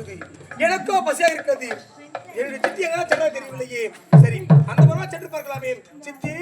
அப்படி எனக்கோ பசியாக இருக்கிறது. என்னுடைய சித்தி எங்கெல்லாம் சென்றா தெரியவில்லையே. சரி அந்த முறை சென்று பார்க்கலாமே. சித்தி!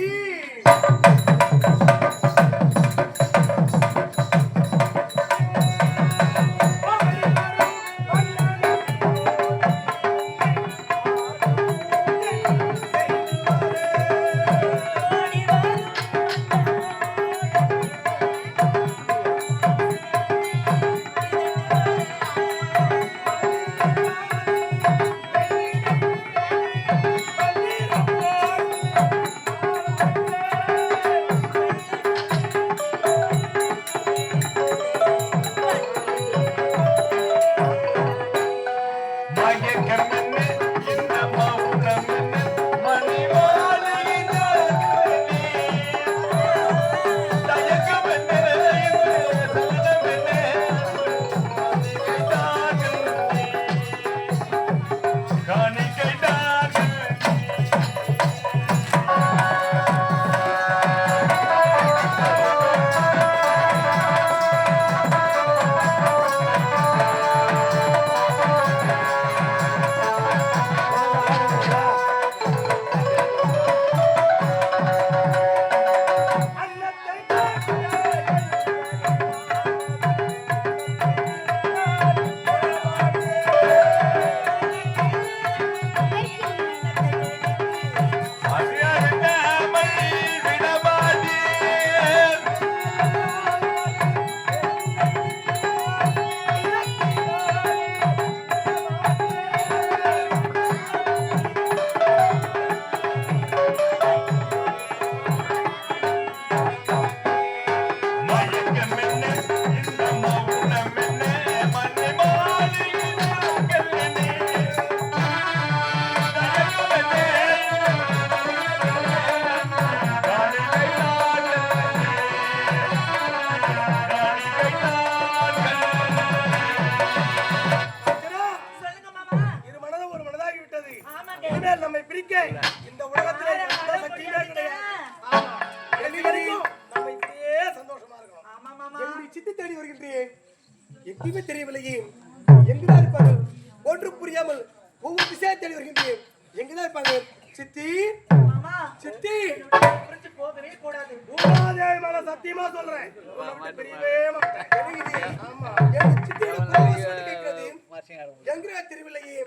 இந்த உலகத்திலே எந்த சக்தியுமே கிடையாது ஆமா. எது வரைக்கும் நம்ம இப்படியே சந்தோஷமா இருக்கணும். ஆமா மாமா என்னுடைய சித்தி தேடி வருகின்றேன். எங்கேயுமே தெரியவில்லையே. எங்குதான் இருப்பாங்க ஒன்று புரியாமல் ஒவ்வொரு திசையா தேடி வருகின்றேன். எங்குதான் இருப்பாங்க சித்தி மாமா சித்தி. கூடாது பூமாதேவி மேல சத்தியமா சொல்றேன். மாட்டேன். ஆமா. சித்தியோட சொல்லி கேட்கிறது. தெரியவில்லையே?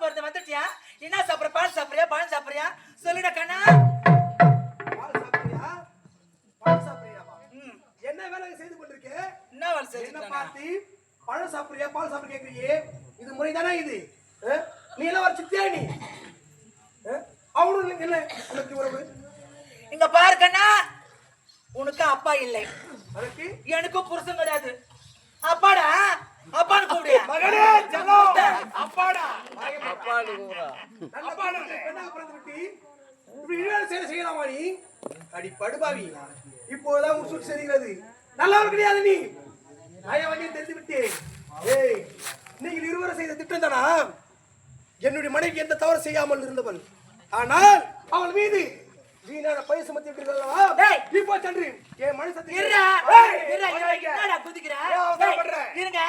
போறது வந்துட்டியா? என்ன சாப்பிடுற? பால் சாப்பிடுறியா? பழம் சாப்பிடுறியா? சொல்லுடா கண்ணா. பால் சாப்பிடுறியா? பால் சாப்பிடுறியாமா? ம், என்ன வேலை செய்து கொண்டிருக்க? என்ன வேலை என்ன செஞ்சுட்டு பார்த்து பழம் சாப்பிடுறியா? பால் சாப்பிட கேக்குறியே? இது முறைதானா இது? நீ எல்லாம் ஒரு சித்தியா நீ? அவனும் என்ன உனக்கு உறவு? இங்க பாரு கண்ணா. உனக்கு அப்பா இல்லை. எனக்கும் புருஷன் கிடையாது. செயலை செய்யலாமா நீ? அடி படுபாவி. இப்போதான் உன் சரிகிறது. நல்லவர் கிடையாது நீ. நயவண்டியும் தெரிந்து விட்டு ஏய் நீங்கள் இருவரும் செய்த திட்டம் தானா? என்னுடைய மனைவி எந்த தவறு செய்யாமல் இருந்தவள். ஆனால் அவள் மீது வீணான பய சுமத்தி விட்டீர்களா டேய். இப்போ சென்று என் மனுஷத்தை இருடா ஏய், இருடா, பண்ணாதீங்க. இருடா, என்னடா குதிக்கிற ஏன் அவசரப்படுற? டேய், இருங்க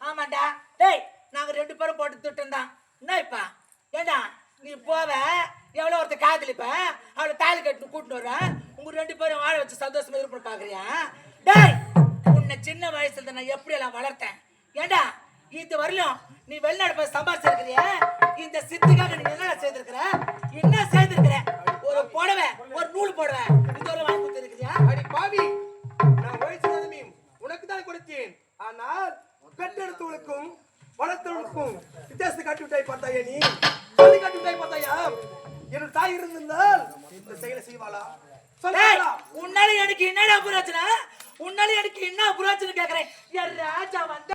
ஆமாண்டா டேய் நாங்க ரெண்டு பேரும் போட்டு திட்டம் தான் என்ன இப்ப ஏண்டா நீ போவ எவ்வளோ ஒருத்தர் அவளை தாலி கட்டு கூட்டிட்டு வருவேன் உங்க ரெண்டு பேரும் வாழ வச்சு சந்தோஷமா இருப்பேன் பாக்குறியா? டேய் உன்னை சின்ன வயசுல நான் எப்படி எல்லாம் வளர்த்தேன்? ஏண்டா இது வரலும் நீ வெளிநாடு போய் சம்பாதிச்சிருக்கிறிய இந்த சித்துக்காக நீ என்ன செய்திருக்கிற? என்ன செய்திருக்கிற? ஒரு புடவை ஒரு நூல் புடவை. இது ஒரு வாங்கி கொடுத்துருக்கிறியா? அடி பாவி நான் வயசு உனக்கு தான் கொடுத்தேன். ஆனால் கட்டெடுத்தவளுக்கும் வளர்த்தவளுக்கும் வித்தியாசத்தை காட்டி விட்டாய் பார்த்தாயா நீ? சொல்லி காட்டி விட்டாய் பார்த்தாயா? தாய் இருந்திருந்தால் இந்த செயலை செய்வாளா? டேய், உன்னால எனக்கு என்னடா பிரச்சனை உன்னால எனக்கு என்ன பிரச்சனை கேக்குறேன்? என் ராஜா வந்த